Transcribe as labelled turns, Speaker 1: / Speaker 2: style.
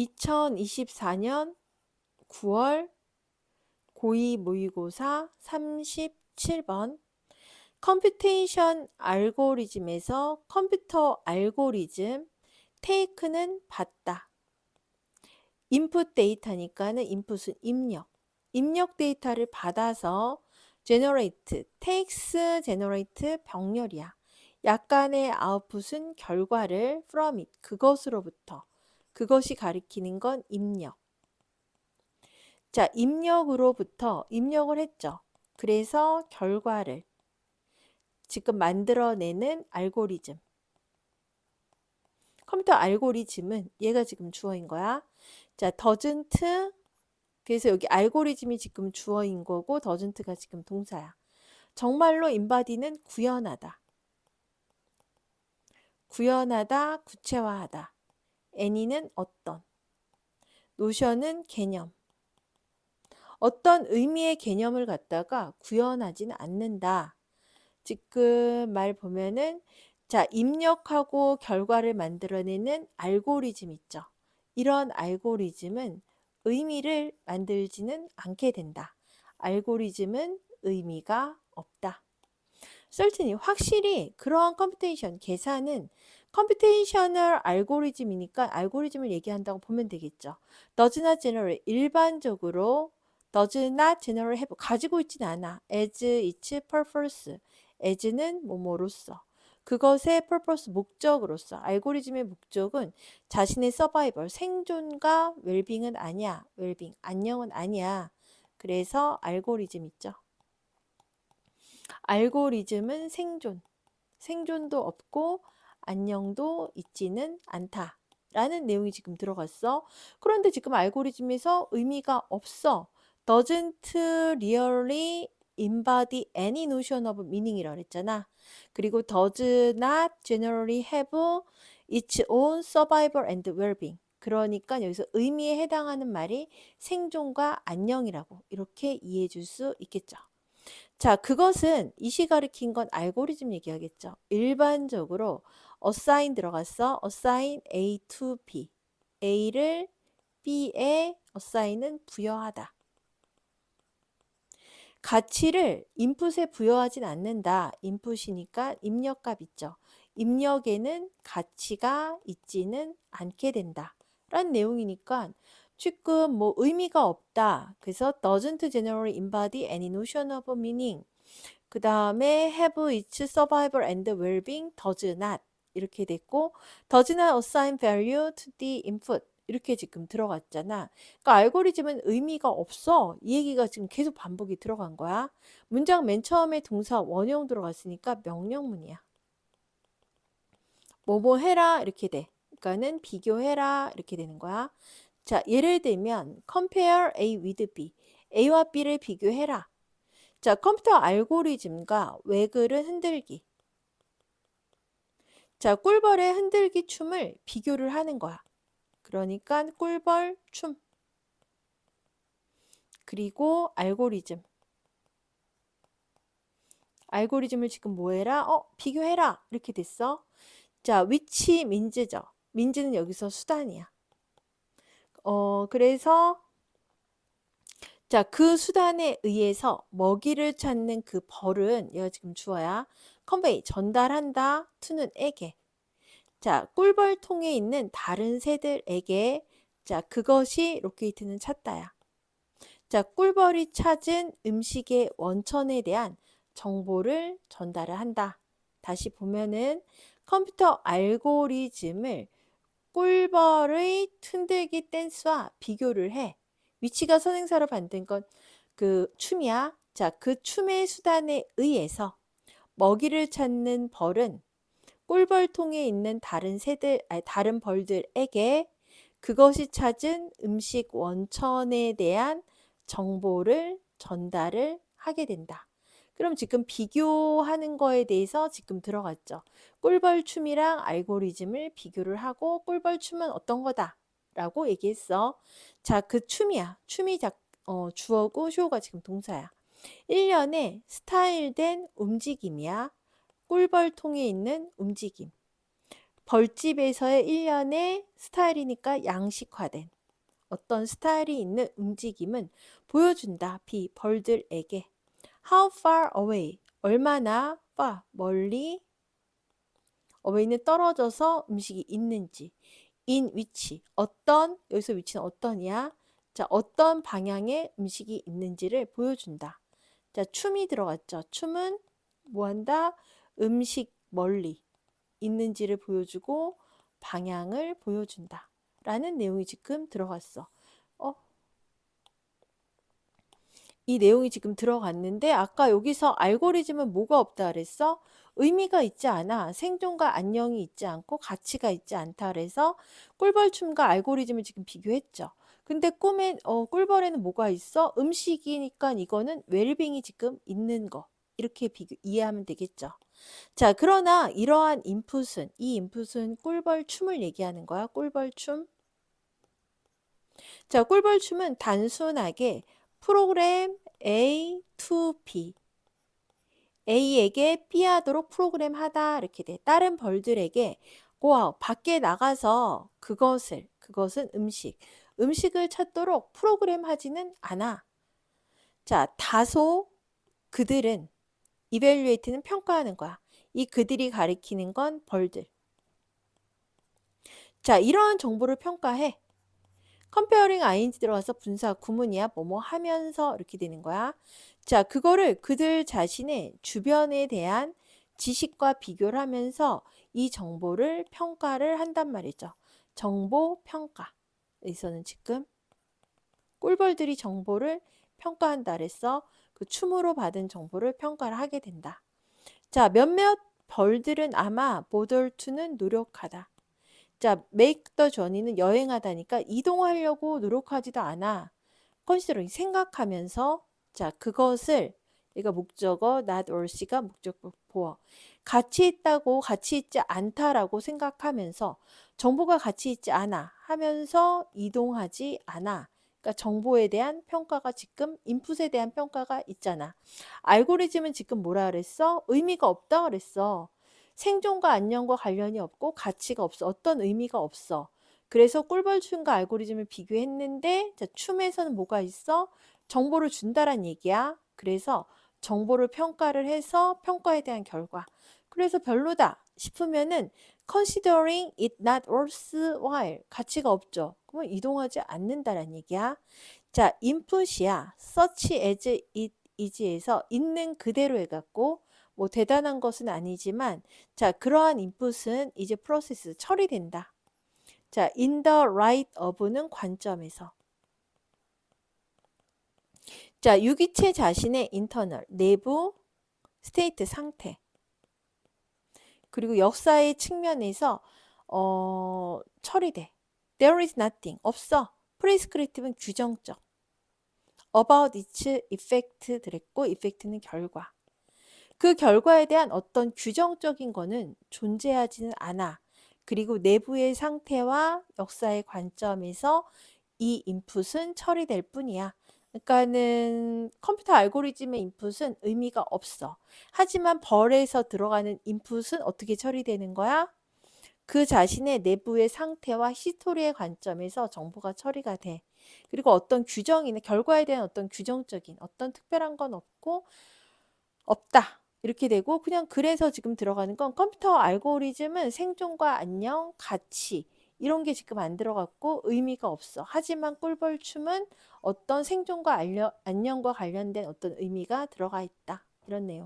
Speaker 1: 2024년 9월 고2 모의고사 37번 컴퓨테이션 알고리즘에서 컴퓨터 알고리즘 테이크는 받다. 인풋 데이터니까는 인풋은 입력. 입력 데이터를 받아서 generate, takes generate 병렬이야. 약간의 아웃풋은 결과를 from it, 그것으로부터. 그것이 가리키는 건 입력. 자, 입력으로부터 입력을 했죠. 그래서 결과를 지금 만들어내는 알고리즘. 컴퓨터 알고리즘은 얘가 지금 주어인 거야. 자, doesn't 그래서 여기 알고리즘이 지금 주어인 거고 doesn't가 지금 동사야. 정말로 인바디는 구현하다. 구현하다, 구체화하다. Any는 어떤. 노션은 개념. 어떤 의미의 개념을 갖다가 구현하지는 않는다. 지금 말 보면은 자, 입력하고 결과를 만들어내는 알고리즘 있죠. 이런 알고리즘은 의미를 만들지는 않게 된다. 알고리즘은 의미가 없다. Certainly 확실히 그러한 컴퓨테이션 계산은 컴퓨테이셔널 알고리즘이니까 알고리즘을 얘기한다고 보면 되겠죠. not generate 일반적으로 not generate have 가지고 있지는 않아. as its purpose. as는 뭐뭐로서 그것의 purpose 목적으로서 알고리즘의 목적은 자신의 서바이벌 생존과 웰빙은 아니야. 웰빙 안녕은 아니야. 그래서 알고리즘 있죠. 알고리즘은 생존. 생존도 없고 안녕도 있지는 않다. 라는 내용이 지금 들어갔어. 그런데 지금 알고리즘에서 의미가 없어. doesn't really embody any notion of meaning이라고 했잖아. 그리고 does not generally have its own survival and well-being. 그러니까 여기서 의미에 해당하는 말이 생존과 안녕이라고 이렇게 이해해 줄 수 있겠죠. 자, 그것은 이시 가리킨 건 알고리즘 얘기하겠죠. 일반적으로 assign 들어갔어. assign A to B. A를 B에 assign은 부여하다. 가치를 인풋에 부여하진 않는다. 인풋이니까 입력값 있죠. 입력에는 가치가 있지는 않게 된다. 라는 내용이니까 지금 뭐 의미가 없다. 그래서 doesn't generally embody any notion of meaning. 그 다음에 have its survival and well-being does not 이렇게 됐고 does not assign value to the input 이렇게 지금 들어갔잖아. 그러니까 알고리즘은 의미가 없어. 이 얘기가 지금 계속 반복이 들어간 거야. 문장 맨 처음에 동사 원형 들어갔으니까 명령문이야. 뭐뭐 해라 이렇게 돼. 그러니까는 비교해라 이렇게 되는 거야. 자, 예를 들면 compare A with B. A와 B를 비교해라. 자, 컴퓨터 알고리즘과 외글은 흔들기. 자, 꿀벌의 흔들기 춤을 비교를 하는 거야. 그러니까 꿀벌 춤. 그리고 알고리즘. 알고리즘을 지금 뭐 해라? 어, 비교해라. 이렇게 됐어. 자, 위치 민즈죠. 민즈는 여기서 수단이야. 어, 그래서 자, 그 수단에 의해서 먹이를 찾는 그 벌은 얘가 지금 주어야. 컨베이 전달한다. 투는 에게. 자, 꿀벌통에 있는 다른 새들에게 자, 그것이 로케이트는 찾다야. 자, 꿀벌이 찾은 음식의 원천에 대한 정보를 전달을 한다. 다시 보면은 컴퓨터 알고리즘을 꿀벌의 흔들기 댄스와 비교를 해. 위치가 선행사로 만든 건 그 춤이야. 자, 그 춤의 수단에 의해서 먹이를 찾는 벌은 꿀벌통에 있는 다른 새들, 아니, 다른 벌들에게 그것이 찾은 음식 원천에 대한 정보를 전달을 하게 된다. 그럼 지금 비교하는 거에 대해서 지금 들어갔죠. 꿀벌춤이랑 알고리즘을 비교를 하고 꿀벌춤은 어떤 거다 라고 얘기했어. 자, 그 춤이야. 춤이 자, 어, 주어고 쇼가 지금 동사야. 1년에 스타일된 움직임이야. 꿀벌통에 있는 움직임. 벌집에서의 일련의 스타일이니까 양식화된 어떤 스타일이 있는 움직임은 보여준다. B. 벌들에게. How far away? 얼마나 far? 멀리 away는 떨어져서 음식이 있는지. in which? 어떤 여기서 위치는 어떤이야? 자, 어떤 방향에 음식이 있는지를 보여준다. 자, 춤이 들어갔죠. 춤은 뭐 한다? 음식 멀리 있는지를 보여주고 방향을 보여준다. 라는 내용이 지금 들어갔어. 어? 이 내용이 지금 들어갔는데 아까 여기서 알고리즘은 뭐가 없다 그랬어? 의미가 있지 않아. 생존과 안녕이 있지 않고 가치가 있지 않다 그래서 꿀벌춤과 알고리즘을 지금 비교했죠. 근데 꿈에 어, 꿀벌에는 뭐가 있어? 음식이니까 이거는 웰빙이 지금 있는 거. 이렇게 비교 이해하면 되겠죠. 자, 그러나 이러한 인풋은 이 인풋은 꿀벌 춤을 얘기하는 거야. 꿀벌 춤. 자, 꿀벌 춤은 단순하게 프로그램 A to B A에게 B 하도록 프로그램 하다 이렇게 돼. 다른 벌들에게 와 밖에 나가서 그것을 그것은 음식 음식을 찾도록 프로그램 하지는 않아. 자, 다소 그들은 이벨리에이트는 평가하는 거야. 이 그들이 가리키는 건 벌들. 자, 이러한 정보를 평가해. 컴페어링 ing 들어가서 분사 구문이야. 뭐뭐 하면서 이렇게 되는 거야. 자, 그거를 그들 자신의 주변에 대한 지식과 비교를 하면서 이 정보를 평가를 한단 말이죠. 정보 평가. 여기서는 지금 꿀벌들이 정보를 평가한다 그랬어. 그 춤으로 받은 정보를 평가를 하게 된다. 자, 몇몇 벌들은 아마 보돌투는 노력하다. 자, make the journey는 여행하다니까 이동하려고 노력하지도 않아. 컨시더링 생각하면서 자, 그것을 얘가 목적어 not or 씨가 목적어 보어. 가치 있다고 가치 있지 않다라고 생각하면서 정보가 가치 있지 않아 하면서 이동하지 않아. 그러니까 정보에 대한 평가가 지금 인풋에 대한 평가가 있잖아. 알고리즘은 지금 뭐라 그랬어? 의미가 없다 그랬어. 생존과 안녕과 관련이 없고 가치가 없어. 어떤 의미가 없어. 그래서 꿀벌춤과 알고리즘을 비교했는데 자, 춤에서는 뭐가 있어? 정보를 준다란 얘기야. 그래서 정보를 평가를 해서 평가에 대한 결과. 그래서 별로다 싶으면은 considering it not worthwhile 가치가 없죠. 그러면 이동하지 않는다란 얘기야. 자, input이야. such as it is에서 있는 그대로 해갖고 뭐 대단한 것은 아니지만 자, 그러한 input은 이제 프로세스 처리된다. 자, in the light of는 관점에서 자, 유기체 자신의 인터널, 내부 스테이트 상태. 그리고 역사의 측면에서 어, 처리돼. There is nothing. 없어. prescriptive는 규정적. about its effect 들었고 effect는 결과. 그 결과에 대한 어떤 규정적인 거는 존재하지는 않아. 그리고 내부의 상태와 역사의 관점에서 이 인풋은 처리될 뿐이야. 그러니까는 컴퓨터 알고리즘의 인풋은 의미가 없어. 하지만 벌에서 들어가는 인풋은 어떻게 처리되는 거야? 그 자신의 내부의 상태와 히스토리의 관점에서 정보가 처리가 돼. 그리고 어떤 규정이나 결과에 대한 어떤 규정적인 어떤 특별한 건 없고 없다. 이렇게 되고 그냥 그래서 지금 들어가는 건 컴퓨터 알고리즘은 생존과 안녕, 가치 이런 게 지금 안 들어갔고 의미가 없어. 하지만 꿀벌춤은 어떤 생존과 안녕과 관련된 어떤 의미가 들어가 있다. 이런 내용.